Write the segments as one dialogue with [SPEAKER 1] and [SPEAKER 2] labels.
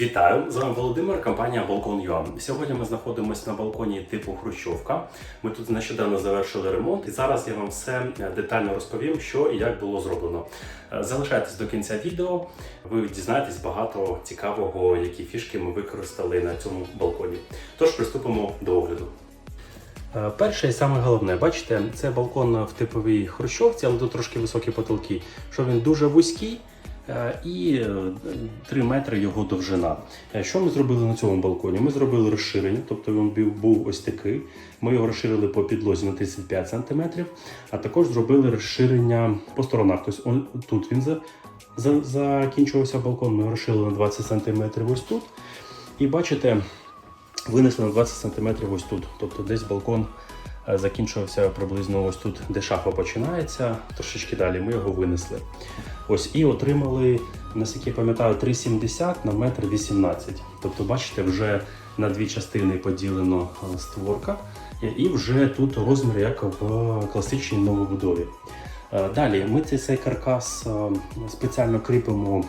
[SPEAKER 1] Вітаю! З вами Володимир, компанія Balkon.ua. Сьогодні ми знаходимося на балконі типу Хрущовка. Ми тут нещодавно завершили ремонт, і зараз я вам все детально розповім, що і як було зроблено. Е, Залишайтесь до кінця відео, ви дізнаєтесь багато цікавого, які фішки ми використали на цьому балконі. Тож приступимо до огляду. Е, Перше і саме головне, бачите, це балкон в типовій хрущовці, але тут трошки високі потолки, що він дуже вузький. Е, І е, 3 метри його довжина. Е, Що ми зробили на цьому балконі? Ми зробили розширення, тобто він був- ось такий. Ми його розширили по підлозі на 35 см, а також зробили розширення по сторонах. Тобто тут він за, за, закінчувався балкон, ми його розширили на 20 см ось тут. І бачите, винесли на 20 см ось тут. Тобто десь балкон е, закінчувався приблизно ось тут, де шафа починається, трошечки далі ми його винесли. Ось і отримали, наскільки я пам'ятаю, 3,70 на метр 18. Тобто, бачите, вже на дві частини поділено е, створка, і- і вже тут розмір, як в класичній новобудові. Е, Далі ми цей, цей каркас е, спеціально кріпимо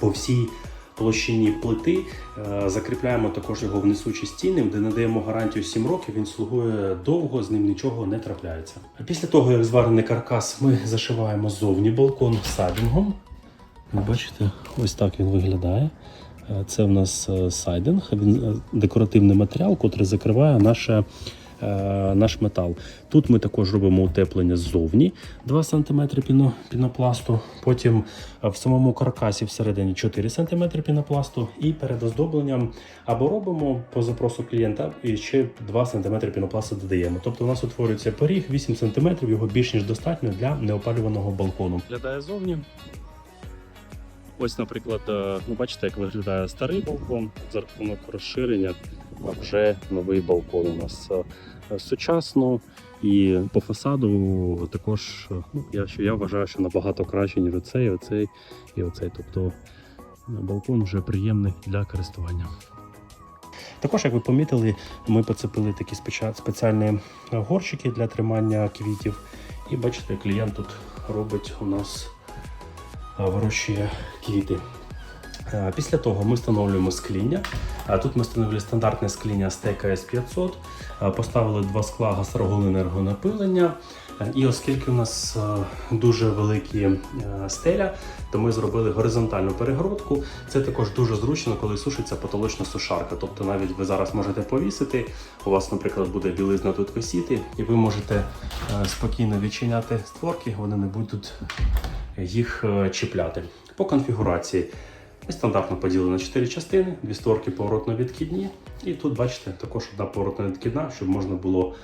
[SPEAKER 1] по всій площині плити. Е, Закріпляємо також його в несучі стіни, де надаємо гарантію 7 років. Він слугує довго, з ним нічого не трапляється. Після того, як зварений каркас, ми зашиваємо ззовні балкон сайдингом. Бачите, ось так він виглядає. Е, Це в нас е, сайдинг, він декоративний матеріал, який закриває наше. Е, Наш метал. Тут ми також робимо утеплення ззовні 2 см піно, пінопласту. Потім е, в самому каркасі всередині 4 см пінопласту. І перед оздобленням або робимо по запросу клієнта ще 2 см пінопласту додаємо. Тобто у нас утворюється поріг 8 см, його більш ніж достатньо для неопалюваного балкону. Виглядає зовні. Ось, наприклад, е, ну бачите, як виглядає старий балкон за рахунок розширення. А вже новий балкон у нас е, сучасно і по фасаду також. е, Ну, я, я вважаю, що набагато краще, ніж оцей, оцей і оцей. Тобто е, балкон вже приємний для користування. Також, як ви помітили, ми поцепили такі спеціальні горщики для тримання квітів. І бачите, клієнт тут робить у нас вирощує квіти. Після того ми встановлюємо скління. Тут ми встановили стандартне скління Стека S500, Е, поставили два скла гастрогол енергонапилення. І оскільки у нас е, дуже великі е, стеля, то ми зробили горизонтальну перегородку. Це також дуже зручно, коли сушиться потолочна сушарка. Тобто навіть ви зараз можете повісити, у вас, наприклад, буде білизна тут висіти, і ви можете е, спокійно відчиняти створки, вони не будуть їх чіпляти. По конфігурації ми стандартно поділили на 4 частини, дві створки поворотно-відкидні. І тут, бачите, також одна поворотна відкидна, щоб можна було,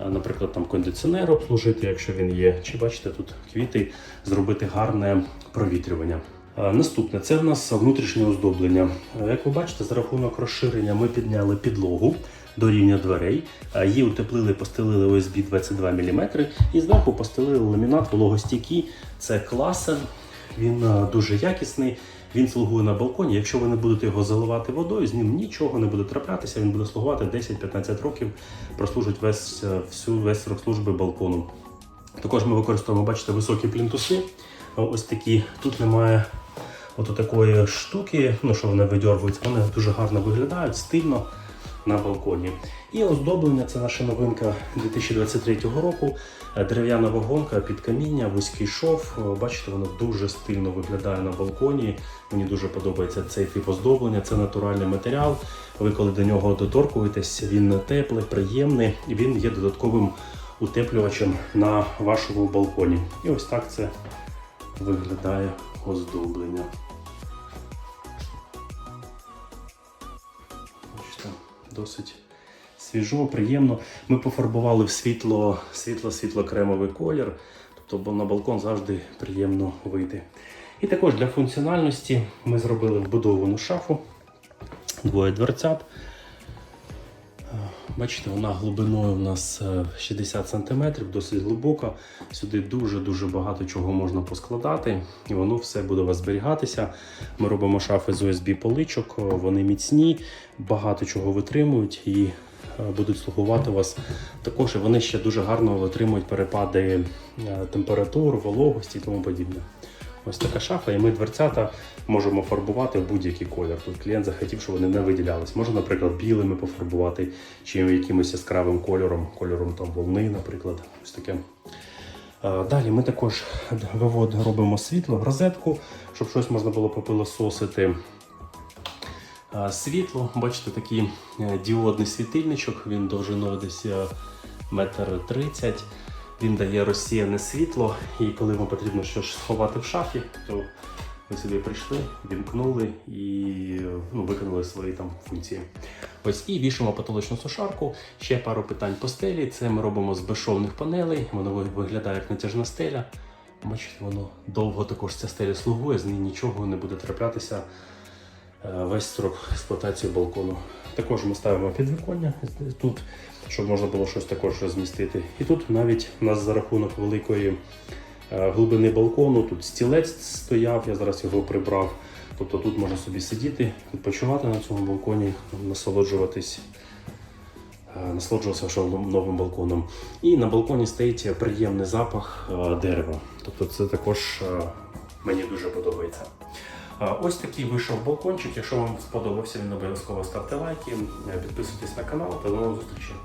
[SPEAKER 1] е, наприклад, там кондиціонер обслужити, якщо він є. Чи бачите, тут квіти зробити гарне провітрювання. Е, Наступне це в нас внутрішнє оздоблення. Е, Як ви бачите, за рахунок розширення ми підняли підлогу до рівня дверей, її утеплили, постелили OSB 22 мм і зверху постелили ламінат вологостійкий. Це класен, він дуже якісний. Він слугує на балконі. Якщо ви не будете його заливати водою, з ним нічого не буде траплятися. Він буде слугувати 10-15 років, прослужить весь е, всю весь срок служби балкону. Також ми використовуємо, бачите, високі плінтуси. Ось такі. Тут немає от такої штуки, ну що вони видьоргуються. Вони дуже гарно виглядають, стильно на балконі. І оздоблення це наша новинка 2023 року. Е, Дерев'яна вагонка під каміння, вузький шов. Е, Бачите, воно дуже стильно виглядає на балконі. Мені дуже подобається цей тип оздоблення. Це натуральний матеріал. Ви коли до нього доторкуєтесь, він теплий, приємний. і Він є додатковим утеплювачем на вашому балконі. І ось так це виглядає оздоблення. Досить свіжо, приємно. Ми пофарбували в світло, світло, світло-кремовий колір. Тобто на балкон завжди приємно вийти. І також для функціональності ми зробили вбудовану шафу, двоє дверцят. Е, Бачите, вона глибиною у нас е, 60 см, досить глибока. Сюди дуже-дуже багато чого можна поскладати, і воно все буде у вас зберігатися. Ми робимо шафи з USB поличок, е, вони міцні, багато чого витримують і е, будуть слугувати вас. Також вони ще дуже гарно витримують перепади е, температур, вологості і тому подібне. Ось така шафа, і ми дверцята можемо фарбувати в будь-який колір. Тут клієнт захотів, щоб вони не виділялись. Можна, наприклад, білими пофарбувати, чи якимось яскравим кольором, кольором там волни, наприклад. Ось таке. Далі ми також вивод робимо світло розетку, щоб щось можна було попилососити. Світло, бачите, такий е, діодний світильничок, він довжиною десь е, метр тридцять. Він дає розсіяне світло, і коли вам потрібно щось сховати в шафі, то ви собі прийшли, вімкнули і ну, виконали свої там функції. Ось і вішаємо потолочну сушарку. Ще пару питань по стелі. Це ми робимо з безшовних панелей. Воно виглядає як натяжна стеля. Бачите, воно довго також ця стеля слугує, з неї нічого не буде траплятися весь строк експлуатації балкону. Також ми ставимо підвіконня тут, щоб можна було щось також розмістити. І тут навіть у нас за рахунок великої е, глибини балкону, тут стілець стояв, я зараз його прибрав. Тобто тут можна собі сидіти, відпочивати на цьому балконі, насолоджуватись. е, Насолоджуватися новим балконом. І на балконі стоїть приємний запах е, дерева. Тобто це також е, мені дуже подобається. Ось такий вийшов балкончик. Якщо вам сподобався, він обов'язково ставте лайки, підписуйтесь на канал та до нових зустрічей.